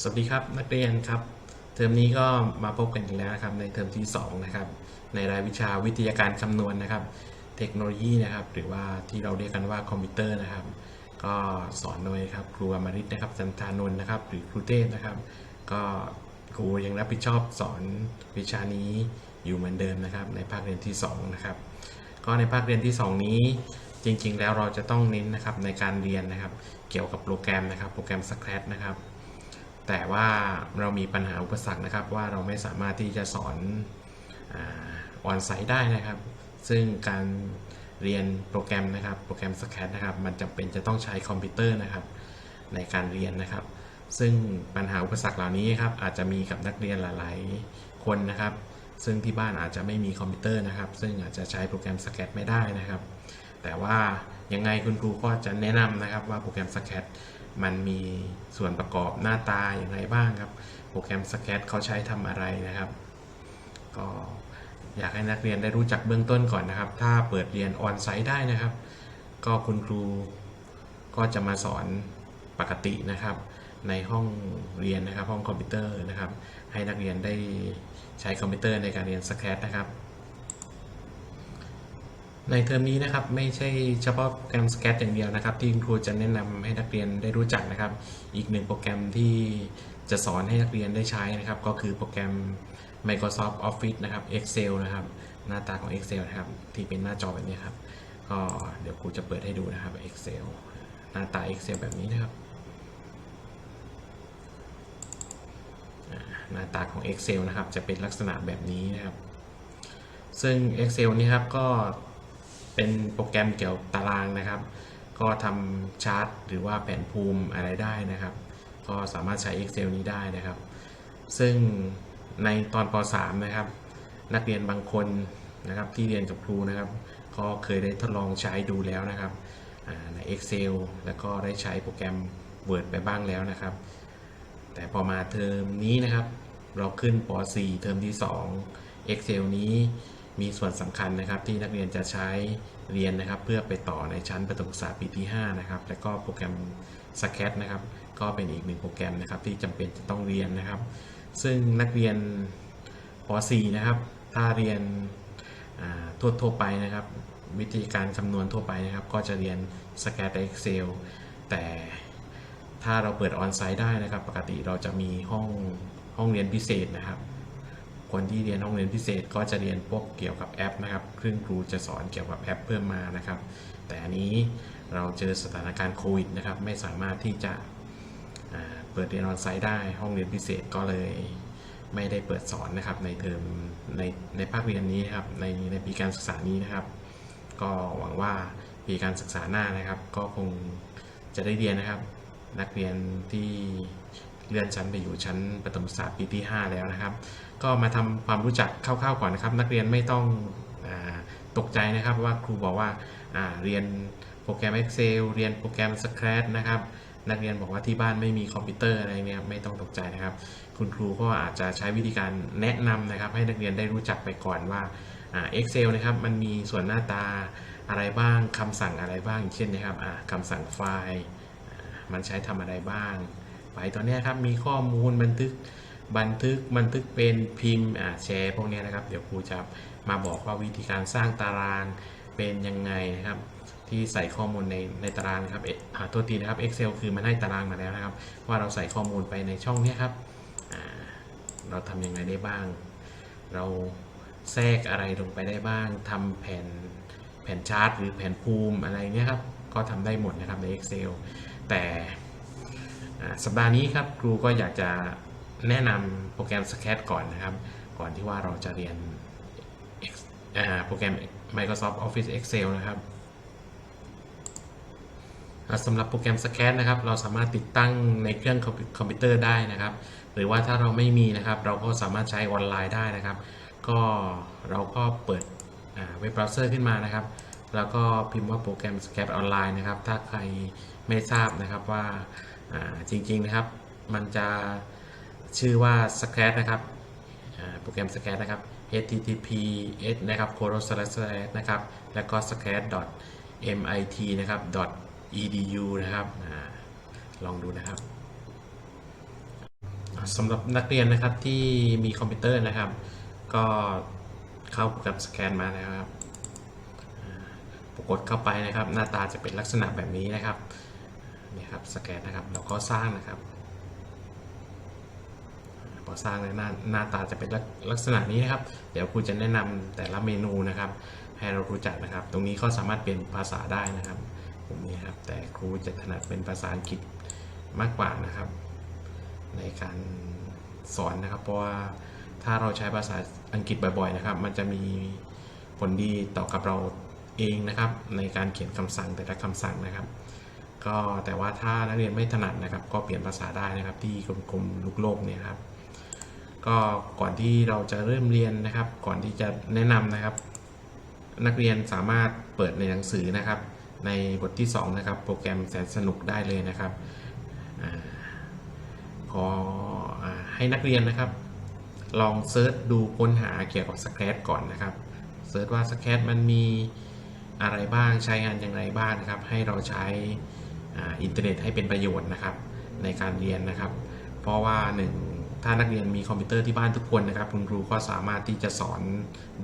สวัสดีครับนักเรียนครับ เทอมนี้ก็มาพบกันอีกแล้วนะครับในเทอมที่2นะครับในรายวิชาวิทยาการคำนวณนะครับ เทคโนโลยีนะครับหรือว่าที่เราเรียกกันว่าคอมพิวเตอร์นะครับ ก็สอนโดยครับครูอมริตนะครับจันทานนท์นะครับ หรือครูเต้นะครับ ก็ครูยังรับผิดชอบสอนวิชานี้อยู่เหมือนเดิมนะครับ ในภาคเรียนที่2นะครับก็ในภาคเรียนที่ 2 นี้จริงๆ แล้วเราจะต้องเน้นนะครับในการเรียนนะครับ เกี่ยวกับโปรแกรมนะครับโปรแกรม Scratch นะครับ แต่ว่าเรามีปัญหาอุปสรรคนะครับ ว่าเราไม่สามารถที่จะสอนออนไซต์ได้นะครับ ซึ่งการเรียนโปรแกรมนะครับ โปรแกรม s c a t นะครับ มันจำเป็นจะต้องใช้คอมพิวเตอร์นะครับ ในการเรียนนะครับ ซึ่งปัญหาอุปสรรคเหล่านี้ครับ อาจจะมีกับนักเรียนหลาย ๆ คนนะครับ ซึ่งที่บ้านอาจจะไม่มีคอมพิวเตอร์นะครับ ซึ่งอาจจะใช้โปรแกรม s c a t ไม่ได้นะครับ แต่ว่ายังไงคุณครูก็จะแนะนำนะครับว่าโปรแกรม s c a t มันมีส่วนประกอบหน้าตาอย่างไรบ้างครับ โปรแกรม Scratch เขาใช้ทำอะไรนะครับ ก็อยากให้นักเรียนได้รู้จักเบื้องต้นก่อนนะครับ ถ้าเปิดเรียนออนไซต์ได้นะครับ ก็คุณครูก็จะมาสอนปกตินะครับ ในห้องเรียนนะครับ ห้องคอมพิวเตอร์นะครับ ให้นักเรียนได้ใช้คอมพิวเตอร์ในการเรียน Scratch นะครับ ในเทอมนี้นะครับไม่ใช่เฉพาะโปรแกรม Scratch อย่างเดียวนะครับ ที่ครูจะแนะนำให้นักเรียนได้รู้จักนะครับ อีกหนึ่งโปรแกรมที่จะสอนให้นักเรียนได้ใช้นะครับ ก็คือโปรแกรม Microsoft Office นะครับ Excel นะครับ หน้าตาของ Excel นะครับ ที่เป็นหน้าจอแบบนี้ครับก็เดี๋ยวครูจะเปิดให้ดูนะครับ Excel หน้าตา Excel แบบนี้นะครับหน้าตาของ Excel นะครับ จะเป็นลักษณะแบบนี้นะครับ ซึ่ง Excel นี่ครับก็ เป็นโปรแกรมเกี่ยวกับตารางนะครับ ก็ทำชาร์ตหรือว่าแผนภูมิอะไรได้นะครับ ก็สามารถใช้ Excel นี้ได้นะครับ ซึ่งในตอนป .3 นะครับ นักเรียนบางคนนะครับที่เรียนกับครูนะครับ ก็เคยได้ทดลองใช้ดูแล้วนะครับใน Excel แล้วก็ได้ใช้โปรแกรม Word ไปบ้างแล้วนะครับ แต่พอมาเทอมนี้นะครับ เราขึ้นป .4 เทอมที่ 2 Excel นี้มีส่วนสำคัญนะครับที่นักเรียนจะใช้ เรียนนะครับ เพื่อไปต่อในชั้นประถมศึกษาปีที่5นะครับและก็โปรแกรม s c a t นะครับ ก็เป็นอีกหนึ่งโปรแกรมนะครับ ที่จำเป็นจะต้องเรียนนะครับ ซึ่งนักเรียนป .4 นะครับ ถ้าเรียนทั่วทั่วไปนะครับ วิธีการคำนวณทั่วไปนะครับ ก็จะเรียน Scratch และ Excel แต่ถ้าเราเปิดออนไซต์ได้นะครับ ปกติเราจะมีห้องห้องเรียนพิเศษนะครับ คนที่เรียนห้องเรียนพิเศษก็จะเรียนพวกเกี่ยวกับแอปนะครับซึ่งครูจะสอนเกี่ยวกับแอปเพิ่มมานะครับ แต่อันนี้เราเจอสถานการณ์โควิดนะครับ ไม่สามารถที่จะเปิดเรียนออนไซต์ได้ ห้องเรียนพิเศษก็เลยไม่ได้เปิดสอนนะครับ ในเทอมในในภาคเรียนนี้นะครับ ในในปีการศึกษานี้นะครับ ก็หวังว่าปีการศึกษาหน้านะครับ ก็คงจะได้เรียนนะครับ นักเรียนที่ เลื่อนชั้นไปอยู่ชั้นประถมศึกษาปีที่ 5 แล้วนะครับ ก็มาทำความรู้จักคร่าวๆก่อนนะครับ นักเรียนไม่ต้องอตกใจนะครับว่าครูบอกว่าาเรียนโปรแกรม Excel เรียนโปรแกรม Scratch นะครับ นักเรียนบอกว่าที่บ้านไม่มีคอมพิวเตอร์อะไรเนี่ยไม่ต้องตกใจนะครับ คุณครูก็อาจจะใช้วิธีการแนะนำนะครับ ให้นักเรียนได้รู้จักไปก่อนว่าอ่า Excel นะครับมันมีส่วนหน้าตาอะไรบ้างคำสั่งอะไรบ้างเช่นนะครับอ่าคำสั่งไฟล์ มันใช้ทำอะไรบ้าง ไฟล์ตัวนี้ครับมีข้อมูลบันทึกบันทึกบันทึกเป็นพิมพ์แชร์พวกนี้นะครับ เดี๋ยวครูจะมาบอกว่าวิธีการสร้างตารางเป็นยังไงนะครับ ที่ใส่ข้อมูลในในตารางครับเอ่อตัวทีนะครับ Excel คือมันให้ตารางมาแล้วนะครับ ว่าเราใส่ข้อมูลไปในช่องนี้ครับเราทำยังไงได้บ้าง เราแทรกอะไรลงไปได้บ้างทำแผนแผนชาร์ตหรือแผนภูมิอะไรเนี้ยครับก็ทำได้หมดนะครับใน Excel แต่ สัปดาห์นี้ครับครูก็อยากจะแนะนำโปรแกรม Scratch ก่อนนะครับ ก่อนที่ว่าเราจะเรียนโปรแกรม Microsoft Office Excel นะครับสำหรับโปรแกรม Scratch นะครับ เราสามารถติดตั้งในเครื่องคอมพิวเตอร์ได้นะครับ หรือว่าถ้าเราไม่มีนะครับ เราก็สามารถใช้ออนไลน์ได้นะครับ ก็เราก็เปิดเว็บเบราว์เซอร์ขึ้นมานะครับ แล้วก็พิมพ์ว่าโปรแกรม Scratch ออนไลน์นะครับ ถ้าใครไม่ทราบนะครับว่า จริงๆนะครับ มันจะชื่อว่า s c r a t นะครับโปรแกรม s c r a t นะครับ https นะครับ colon slash slash นะครับ แล้วก็ s c r a t mit นะครับ edu นะครับอลองดูนะครับสำหรับนักเรียนนะครับที่มีคอมพิวเตอร์นะครับ ก็เข้ากับสแกนมาแล้วครับ ปรากฏเข้าไปนะครับ หน้าตาจะเป็นลักษณะแบบนี้นะครับ นี่ครับสแกนนะครับแล้วก็สร้างนะครับพอสร้างแล้วหน้าหน้าตาจะเป็นลักลักษณะนี้นะครับ เดี๋ยวครูจะแนะนำแต่ละเมนูนะครับ ให้เรารู้จักนะครับ ตรงนี้ก็สามารถเปลี่ยนภาษาได้นะครับตรงนี้ครับแต่ครูจะถนัดเป็นภาษาอังกฤษมากกว่านะครับ ในการสอนนะครับ เพราะว่าถ้าเราใช้ภาษาอังกฤษบ่อยๆนะครับ มันจะมีผลดีต่อกับเราเองนะครับ ในการเขียนคำสั่งแต่ละคำสั่งนะครับ ก็แต่ว่าถ้านักเรียนไม่ถนัดนะครับ ก็เปลี่ยนภาษาได้นะครับ ที่กลมๆลูกโลกเนี่ยครับ ก็ก่อนที่เราจะเริ่มเรียนนะครับ ก่อนที่จะแนะนำนะครับ นักเรียนสามารถเปิดในหนังสือนะครับ ในบทที่2นะครับ โปรแกรมแสนสนุกได้เลยนะครับอขออให้นักเรียนนะครับ ลองเซิร์ชดูค้นหาเกี่ยวกับสแครตก่อนนะครับเซิร์ชว่าสแครตมันมีอะไรบ้างใช้งานอย่างไรบ้างนะครับ ให้เราใช้ อ่าอินเทอร์เน็ตให้เป็นประโยชน์นะครับในการเรียนนะครับ เพราะว่าหนึ่งถ้านักเรียนมีคอมพิวเตอร์ที่บ้านทุกคนนะครับ คุณครูก็สามารถที่จะสอน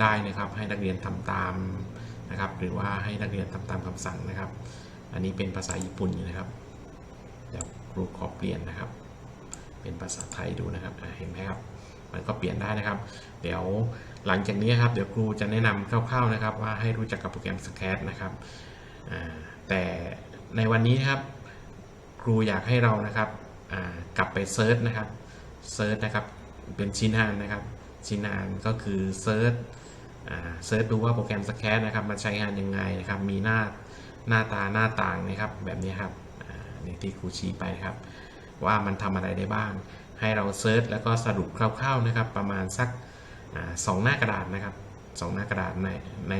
ได้นะครับ ให้นักเรียนทำตามนะครับ หรือว่าให้นักเรียนทำตามคำสั่งนะครับ อันนี้เป็นภาษาญี่ปุ่นนะครับเดี๋ยวครูขอเปลี่ยนนะครับ เป็นภาษาไทยดูนะครับเห็นไหมครับ มันก็เปลี่ยนได้นะครับ เดี๋ยวหลังจากนี้ครับเดี๋ยวครูจะแนะนำคร่าวๆนะครับ ว่าให้รู้จักกับโปรแกรม Scratch นะครับแต่ ในวันนี้นะครับ ครูอยากให้เรานะครับกลับไปเซิร์ชนะครับเซิร์ชนะครับเป็นชิ้นงานนะครับ ชิ้นงานก็คือเซิร์ชเซิร์ชดูว่าโปรแกรม Scratch นะครับมันใช้งานยังไงนะครับ มีหน้าหน้าตาหน้าต่างนะครับ แบบนี้ครับอ่านี่ที่ครูชี้ไปครับ ว่ามันทำอะไรได้บ้าง ให้เราเซิร์ชแล้วก็สรุปคร่าวๆนะครับ ประมาณสักสองหน้ากระดาษนะครับสองหน้ากระดาษในใน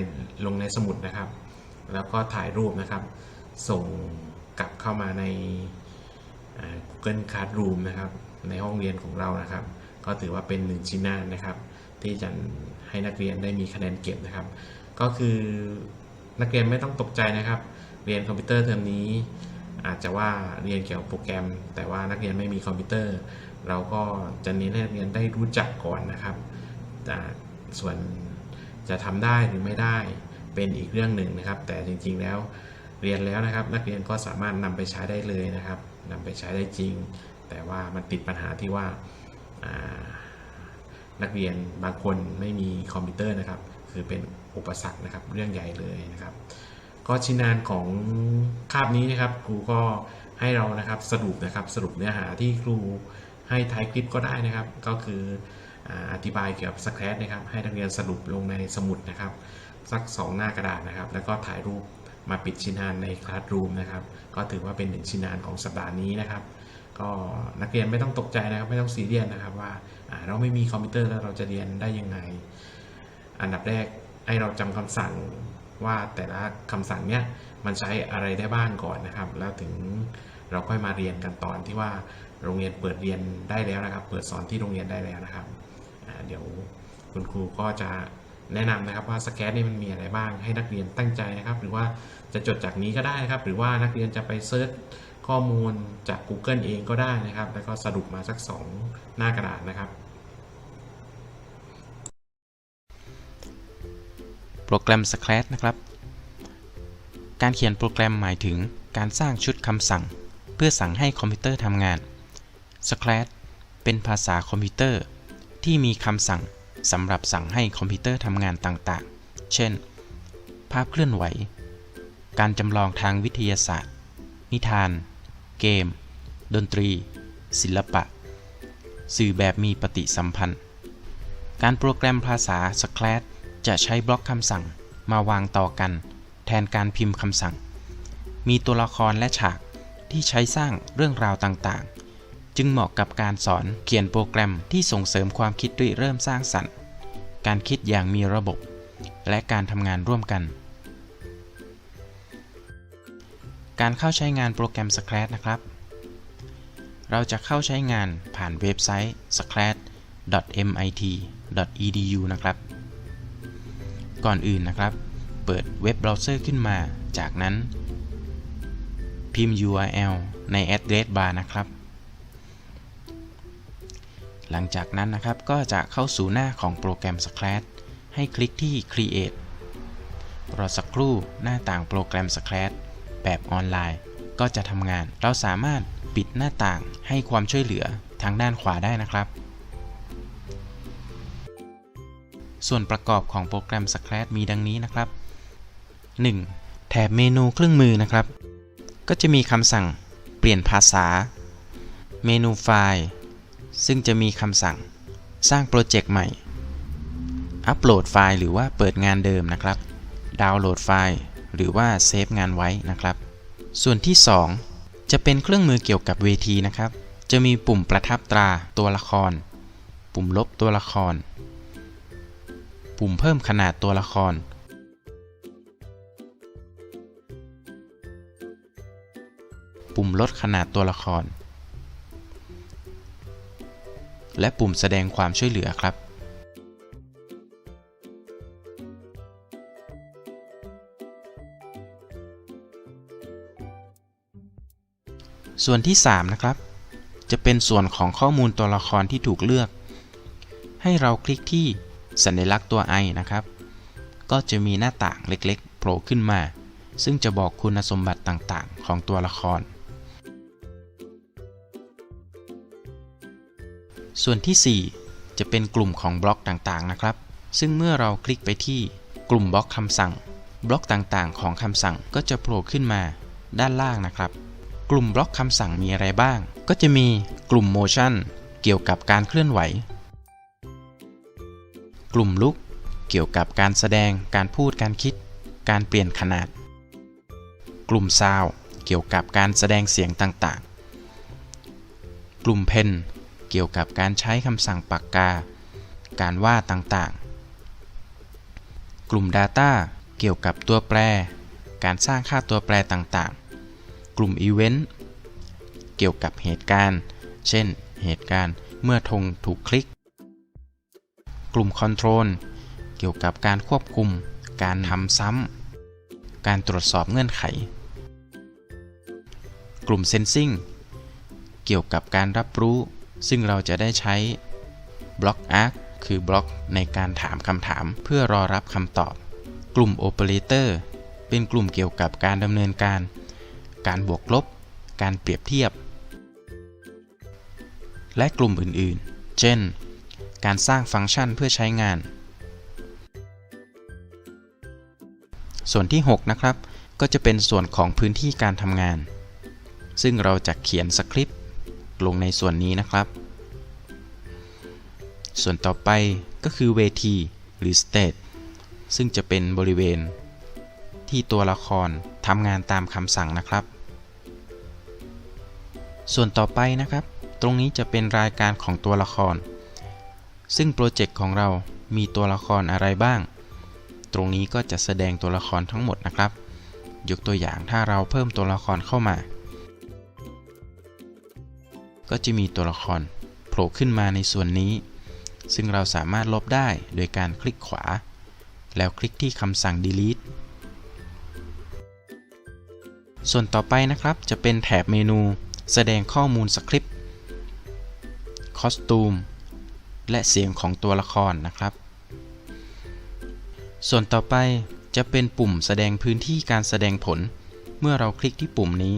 ลงในสมุดนะครับ แล้วก็ถ่ายรูปนะครับ ส่งกลับเข้ามาใน Google Classroom นะครับ ในห้องเรียนของเรานะครับ ก็ถือว่าเป็นหนึ่งชิ้นงานนะครับ ที่จะให้นักเรียนได้มีคะแนนเก็บนะครับ ก็คือนักเรียนไม่ต้องตกใจนะครับ เรียนคอมพิวเตอร์เทอมนี้ อาจจะว่าเรียนเกี่ยวกับโปรแกรม แต่ว่านักเรียนไม่มีคอมพิวเตอร์ เราก็จะเน้นให้นักเรียนได้รู้จักก่อนนะครับแต่ส่วนจะทำได้หรือไม่ได้เป็นอีกเรื่องหนึ่งนะครับ แต่จริงๆแล้ว เรียนแล้วนะครับ นักเรียนก็สามารถนำไปใช้ได้เลยนะครับนำไปใช้ได้จริง แต่ว่ามันติดปัญหาที่ว่านักเรียนบางคนไม่มีคอมพิวเตอร์นะครับ คือเป็นอุปสรรคนะครับเรื่องใหญ่เลยนะครับ ก็ชิ้นงานของคาบนี้นะครับ ครูก็ให้เรานะครับสรุปนะครับสรุปเนื้อหาที่ครูให้ท้ายคลิปก็ได้นะครับ ก็คืออธิบายเกี่ยวกับสแครนะครับ ให้นักเรียนสรุปลงในสมุดนะครับ สัก 2 หน้ากระดาษนะครับ แล้วก็ถ่ายรูป มาปิดชิ้นงานในคลาสรูมนะครับ ก็ถือว่าเป็นหนึ่งชิ้นงานของสัปดาห์นี้นะครับ ก็นักเรียนไม่ต้องตกใจนะครับ ไม่ต้องซีเรียสนะครับว่าเราไม่มีคอมพิวเตอร์แล้วเราจะเรียนได้ยังไง อันดับแรกให้เราจำคำสั่งว่าแต่ละคำสั่งเนี้ยมันใช้อะไรได้บ้างก่อนนะครับ แล้วถึงเราค่อยมาเรียนกันตอนที่ว่าโรงเรียนเปิดเรียนได้แล้วนะครับ เปิดสอนที่โรงเรียนได้แล้วนะครับ เดี๋ยวคุณครูก็จะ แนะนำนะครับว่าสแกนนี่มันมีอะไรบ้างให้นักเรียนตั้งใจนะครับ หรือว่าจะจดจากนี้ก็ได้นะครับ หรือว่านักเรียนจะไปเซิร์ชข้อมูลจาก Google เองก็ได้นะครับ แล้วก็สรุปมาสัก 2 หน้ากระดาษนะครับ โปรแกรม s c r a t นะครับ การเขียนโปรแกรมหมายถึงการสร้างชุดคำสั่ง เพื่อสั่งให้คอมพิวเตอร์ทำงาน s c r a t เป็นภาษาคอมพิวเตอร์ที่มีคำสั่ง สำหรับสั่งให้คอมพิวเตอร์ทำงานต่างๆ เช่น ภาพเคลื่อนไหว การจำลองทางวิทยาศาสตร์ นิทาน เกม ดนตรี ศิลปะ สื่อแบบมีปฏิสัมพันธ์ การโปรแกรมภาษา s c r a t จะใช้บล็อกคำสั่งมาวางต่อกัน แทนการพิมพ์คำสั่ง มีตัวละครและฉากที่ใช้สร้างเรื่องราวต่างๆ จึงเหมาะกับการสอนเขียนโปรแกรมที่ส่งเสริมความคิดริเริ่มสร้างสรรค์ การคิดอย่างมีระบบ และการทำงานร่วมกัน การเข้าใช้งานโปรแกรม Scratch นะครับ เราจะเข้าใช้งานผ่านเว็บไซต์ scratch.mit.edu นะครับ ก่อนอื่นนะครับ เปิดเว็บเบราว์เซอร์ขึ้นมา จากนั้น พิมพ์ URL ใน address bar นะครับ หลังจากนั้นนะครับก็จะเข้าสู่หน้าของโปรแกรม Scratch ให้คลิกที่ Create รอสักครู่หน้าต่างโปรแกรม Scratch แบบออนไลน์ ก็จะทำงาน เราสามารถปิดหน้าต่างให้ความช่วยเหลือทางด้านขวาได้นะครับ ส่วนประกอบของโปรแกรม Scratch มีดังนี้นะครับ 1. แถบเมนูเครื่องมือนะครับ ก็จะมีคำสั่งเปลี่ยนภาษา เมนูไฟล์ ซึ่งจะมีคำสั่งสร้างโปรเจกต์ใหม่ อัปโหลดไฟล์หรือว่าเปิดงานเดิมนะครับ ดาวน์โหลดไฟล์ หรือว่าเซฟงานไว้นะครับ ส่วนที่ 2 จะเป็นเครื่องมือเกี่ยวกับเวทีนะครับ จะมีปุ่มประทับตราตัวละคร ปุ่มลบตัวละคร ปุ่มเพิ่มขนาดตัวละคร ปุ่มลดขนาดตัวละคร และปุ่มแสดงความช่วยเหลือครับ ส่วนที่ 3 นะครับ จะเป็นส่วนของข้อมูลตัวละครที่ถูกเลือก ให้เราคลิกที่สัญลักษณ์ตัว i นะครับ ก็จะมีหน้าต่างเล็กๆโผล่ขึ้นมา ซึ่งจะบอกคุณสมบัติต่างๆ ของตัวละคร ส่วนที่ 4 จะเป็นกลุ่มของบล็อกต่างๆนะครับ ซึ่งเมื่อเราคลิกไปที่กลุ่มบล็อกคำสั่ง บล็อกต่างๆ ของคำสั่งก็จะโผล่ขึ้นมาด้านล่างนะครับ กลุ่มบล็อกคำสั่งมีอะไรบ้าง ก็จะมีกลุ่ม motion เกี่ยวกับการเคลื่อนไหว กลุ่มลุกเกี่ยวกับการแสดง การพูด การคิด การเปลี่ยนขนาด กลุ่ม sound เกี่ยวกับการแสดงเสียงต่างๆ กลุ่ม pen เกี่ยวกับการใช้คำสั่งปากกา การวาดต่างๆ กลุ่ม Data เกี่ยวกับตัวแปร การสร้างค่าตัวแปรต่างๆ กลุ่ม Event เกี่ยวกับเหตุการณ์ เช่น เหตุการณ์เมื่อธงถูกคลิก กลุ่ม Control เกี่ยวกับการควบคุม การทำซ้ำ การตรวจสอบเงื่อนไข กลุ่ม Sensing เกี่ยวกับการรับรู้ ซึ่งเราจะได้ใช้บล็อก Arc คือบล็อกในการถามคำถามเพื่อรอรับคำตอบ กลุ่ม Operator เป็นกลุ่มเกี่ยวกับการดำเนินการ การบวกลบ การเปรียบเทียบ และกลุ่มอื่นๆ เช่น การสร้างฟังก์ชันเพื่อใช้งาน ส่วนที่ 6 นะครับ ก็จะเป็นส่วนของพื้นที่การทำงาน ซึ่งเราจะเขียนสคริปต์ ลงในส่วนนี้นะครับ ส่วนต่อไปก็คือเวทีหรือ stage ซึ่งจะเป็นบริเวณ ที่ตัวละครทำงานตามคำสั่งนะครับ ส่วนต่อไปนะครับ ตรงนี้จะเป็นรายการของตัวละคร ซึ่งโปรเจกต์ของเรามีตัวละครอะไรบ้าง ตรงนี้ก็จะแสดงตัวละครทั้งหมดนะครับ ยกตัวอย่างถ้าเราเพิ่มตัวละครเข้ามา ก็จะมีตัวละครโผล่ขึ้นมาในส่วนนี้ ซึ่งเราสามารถลบได้โดยการคลิกขวา แล้วคลิกที่คำสั่ง delete ส่วนต่อไปนะครับจะเป็นแถบเมนู แสดงข้อมูลสคริปต์คอสตูมและเสียงของตัวละครนะครับ ส่วนต่อไปจะเป็นปุ่มแสดงพื้นที่การแสดงผล เมื่อเราคลิกที่ปุ่มนี้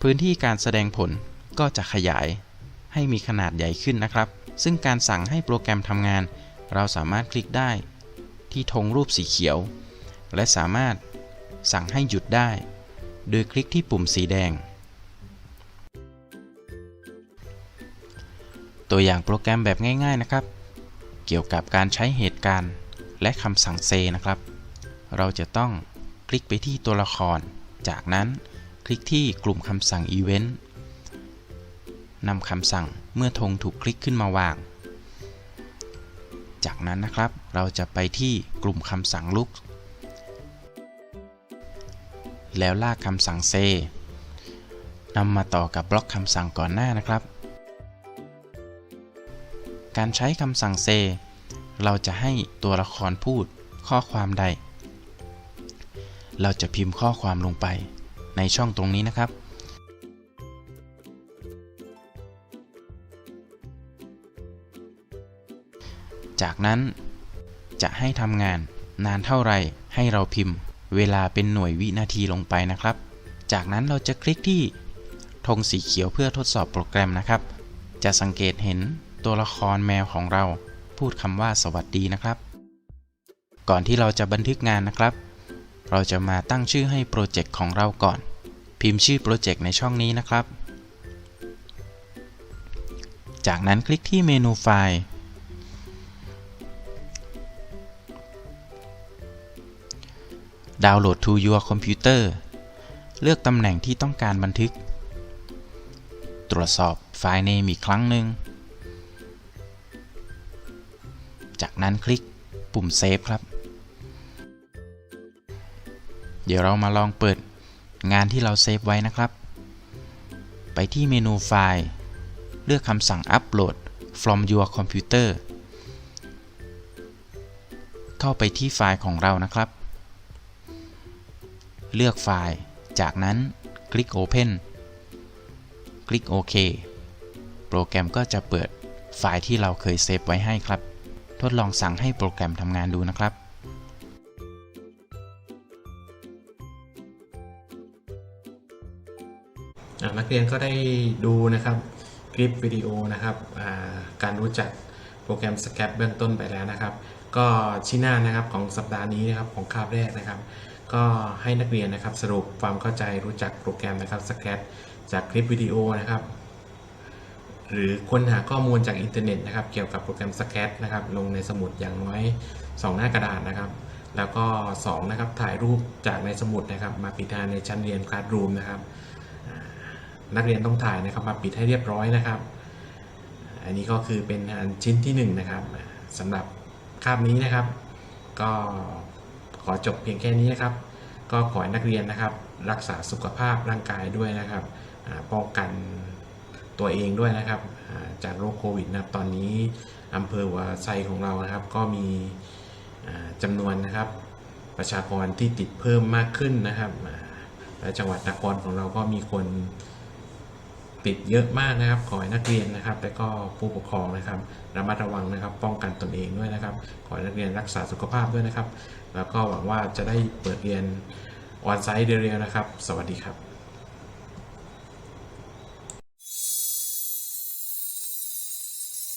พื้นที่การแสดงผล ก็จะขยายให้มีขนาดใหญ่ขึ้นนะครับ ซึ่งการสั่งให้โปรแกรมทำงาน เราสามารถคลิกได้ ที่ธงรูปสีเขียว และสามารถสั่งให้หยุดได้ โดยคลิกที่ปุ่มสีแดง ตัวอย่างโปรแกรมแบบง่ายๆนะครับ เกี่ยวกับการใช้เหตุการณ์ และคำสั่งเซนะครับ เราจะต้องคลิกไปที่ตัวละคร จากนั้นคลิกที่กลุ่มคำสั่ง Event นำคำสั่งเมื่อธงถูกคลิกขึ้นมาวาง จากนั้นนะครับเราจะไปที่กลุ่มคำสั่ง Look แล้วลากคำสั่ง Say นำมาต่อกับบล็อกคำสั่งก่อนหน้านะครับ การใช้คำสั่ง Say เราจะให้ตัวละครพูดข้อความใด เราจะพิมพ์ข้อความลงไปในช่องตรงนี้นะครับ จากนั้น จะให้ทำงานนานเท่าไหร่ให้เราพิมพ์ เวลาเป็นหน่วยวินาทีลงไปนะครับ จากนั้นเราจะคลิกที่ธงสีเขียวเพื่อทดสอบโปรแกรมนะครับ จะสังเกตเห็นตัวละครแมวของเรา พูดคำว่าสวัสดีนะครับ ก่อนที่เราจะบันทึกงานนะครับ เราจะมาตั้งชื่อให้โปรเจกต์ของเราก่อน พิมพ์ชื่อโปรเจกต์ในช่องนี้นะครับ จากนั้นคลิกที่เมนูไฟล์ ดาวน์โหลด to your computer เลือกตำแหน่งที่ต้องการบันทึก ตรวจสอบไฟล์ name อีกครั้งหนึ่ง จากนั้นคลิกปุ่ม save ครับ เดี๋ยวเรามาลองเปิดงานที่เราเซฟไว้นะครับ ไปที่เมนูไฟล์ เลือกคำสั่ง upload from your computer เข้าไปที่ไฟล์ของเรานะครับ เลือกไฟล์ จากนั้นคลิก Open คลิกโอเคโปรแกรมก็จะเปิดไฟล์ที่เราเคยเซฟไว้ให้ครับ ทดลองสั่งให้โปรแกรมทำงานดูนะครับนักเรียนก็ได้ดูนะครับคลิปวิดีโอนะครับการรู้จักโปรแกรม Scratch เบื้องต้นไปแล้วนะครับ ก็ชิ้นหน้านะครับของสัปดาห์นี้นะครับของคาบแรกนะครับ ก็ให้นักเรียนนะครับสรุปความเข้าใจรู้จักโปรแกรมนะครับ Scratch จากคลิปวิดีโอนะครับ หรือค้นหาข้อมูลจากอินเทอร์เน็ตนะครับ เกี่ยวกับโปรแกรม Scratch นะครับ ลงในสมุดอย่างน้อย 2 หน้ากระดาษนะครับ แล้วก็ 2 นะครับ ถ่ายรูปจากในสมุดนะครับ มาปิดทานในชั้นเรียน Classroom นะครับ นักเรียนต้องถ่ายนะครับ มาปิดให้เรียบร้อยนะครับ อันนี้ก็คือเป็นงานชิ้นที่ 1 นะครับสำหรับคาบนี้นะครับ ก็ ขอจบเพียงแค่นี้นะครับ ก็ขอให้นักเรียนนะครับ รักษาสุขภาพร่างกายด้วยนะครับป้องกันตัวเองด้วยนะครับ จากโรคโควิดนะครับ ตอนนี้อำเภอหัวไซของเรานะครับ ก็มีจำนวนนะครับ ประชากรที่ติดเพิ่มมากขึ้นนะครับและจังหวัดนครของเราก็มีคนติดเยอะมากนะครับ ขอให้นักเรียนนะครับ และก็ผู้ปกครองนะครับ ระมัดระวังนะครับ ป้องกันตนเองด้วยนะครับ ขอให้นักเรียนรักษาสุขภาพด้วยนะครับ แล้วก็หวังว่าจะได้เปิดเรียนออนไซต์เร็วๆนะครับ สวัสดีครับ